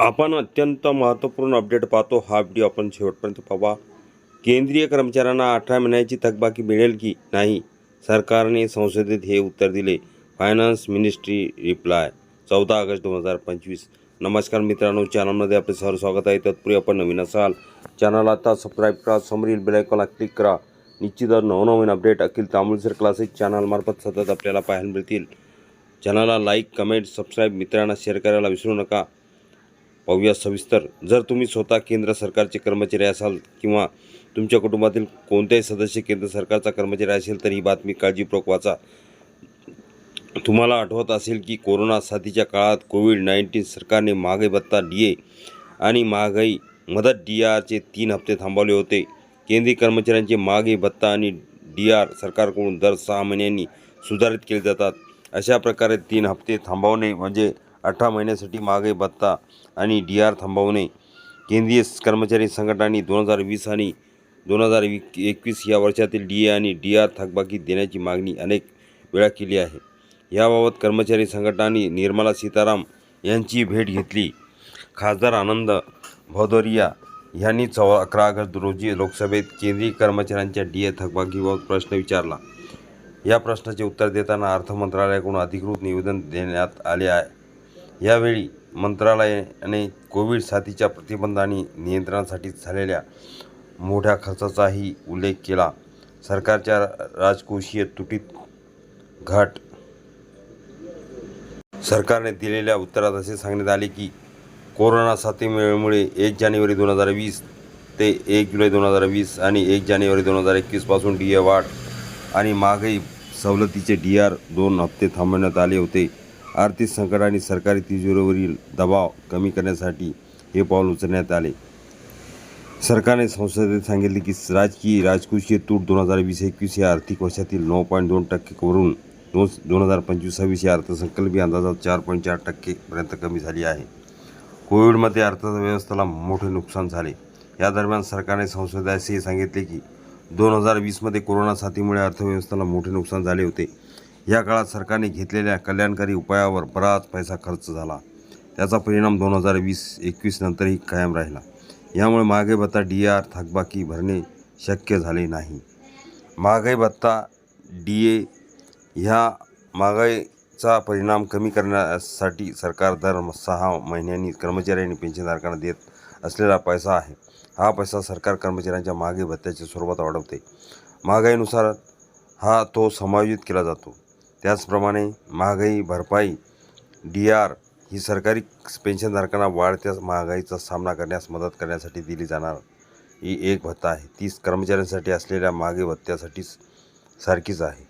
आपण अत्यंत महत्त्वपूर्ण अपडेट पाहतो. हा व्हिडिओ आपण शेवटपर्यंत पाहा. केंद्रीय कर्मचाऱ्यांना अठरा महिन्याची थकबाकी मिळेल की नाही? सरकारने संसदेत हे उत्तर दिले. फायनान्स मिनिस्ट्री रिप्लाय चौदा ऑगस्ट दोन हजार पंचवीस. नमस्कार मित्रांनो चॅनलमध्ये आपले सर स्वागत आहे. तत्पूर्वी आपण नवीन असाल चॅनल आता सबस्क्राईब करा समोरील बेलायकॉनला क्लिक करा. निश्चितच नवनवीन अपडेट अखिल तांबुलसर क्लासेस चॅनलमार्फत सतत आपल्याला पाहायला मिळतील. चॅनलला लाईक कमेंट सबस्क्राईब मित्रांना शेअर करायला विसरू नका. पाहूया. सविस्तर जर तुम्ही स्वतः केंद्र सरकारचे कर्मचारी असाल किंवा तुमच्या कुटुंबातील कोणत्याही सदस्य केंद्र सरकारचा कर्मचारी असेल तर ही बातमी काळजीपूर्वक वाचा. तुम्हाला आठवत असेल की कोरोना साथीच्या काळात कोविड नाईन्टीन सरकारने महागाई भत्ता डी ए आणि महागाई मदत डी आरचे तीन हप्ते थांबवले होते. केंद्रीय कर्मचाऱ्यांचे महागाई भत्ता आणि डी आर सरकारकडून दर सहा महिन्यांनी सुधारित केले जातात. अशा प्रकारे तीन हप्ते थांबवणे म्हणजे अठरा महिन्यासाठी महागाई भत्ता आणि डी आर थांबवणे. केंद्रीय कर्मचारी संघटनांनी दोन हजार वीस आणि दोन हजार एकवीस या वर्षातील डी ए आणि डी आर थकबाकी देण्याची मागणी अनेक वेळा केली आहे. याबाबत कर्मचारी संघटनांनी निर्मला सीताराम यांची भेट घेतली. खासदार आनंद भदौरिया यांनी चौ अकरा ऑगस्ट रोजी लोकसभेत केंद्रीय कर्मचाऱ्यांच्या डी ए थकबाकीबाबत प्रश्न विचारला. या प्रश्नाचे उत्तर देताना अर्थ मंत्रालयाकडून अधिकृत निवेदन देण्यात आले आहे. यावेळी मंत्रालयाने कोविड साथीच्या प्रतिबंध आणि नियंत्रणासाठी झालेल्या मोठ्या खर्चाचाही उल्लेख केला. सरकारच्या राजकोषीय तुटीत घट सरकारने दिलेल्या उत्तरात असे सांगण्यात आले की कोरोना साथीमुळे एक जानेवारी दोन हजार वीस ते एक जुलै दोन हजार वीस आणि एक जानेवारी दोन हजार एकवीसपासून डी ए वाढ आणि महागाई सवलतीचे डी आर दोन हप्ते थांबवण्यात आले होते. आर्थिक संकट आणि सरकारी तिजोरीवरील दबाव कमी करण्यासाठी हे पाऊल उचलण्यात आले. सरकारने संसदेत सांगितले की राजकीय राजकोषीय तूट दोन हजार वीस एकवीस या आर्थिक वर्षातील नऊ पॉईंट दोन टक्केवरून दोन दोन हजार पंचवीस सव्वीस या अर्थसंकल्पीय अंदाजात चार पॉईंट चार टक्केपर्यंत कमी झाली आहे. कोविडमध्ये अर्थव्यवस्थेला मोठे नुकसान झाले. या दरम्यान सरकारने संसदेत असेही सांगितले की दोन हजार वीसमध्ये कोरोना साथीमुळे अर्थव्यवस्थेला मोठे नुकसान झाले होते. या काळात सरकारने घेतलेल्या कल्याणकारी उपायावर बराच पैसा खर्च झाला. त्याचा परिणाम दोन हजार वीस एकवीस नंतरही कायम राहिला. यामुळे महागाई भत्ता डी आर थकबाकी भरणे शक्य झाले नाही. महागाई भत्ता डी ए ह्या महागाईचा परिणाम कमी करण्यासाठी सरकार दर सहा महिन्यांनी कर्मचारी आणि पेन्शनधारकांना देत असलेला पैसा आहे. हा पैसा सरकार कर्मचाऱ्यांच्या महागाई भत्त्याच्या स्वरूपात वाढवते. महागाईनुसार हा तो समायोजित केला जातो. त्याचप्रमाणे महागाई भरपाई डी आर ही सरकारी पेन्शनधारकांना वाढत्या महागाईचा सामना करण्यास मदत करण्यासाठी दिली जाणार. ही एक भत्ता आहे. तीच कर्मचाऱ्यांसाठी असलेल्या महागाई भत्त्यासाठी सारखीच आहे.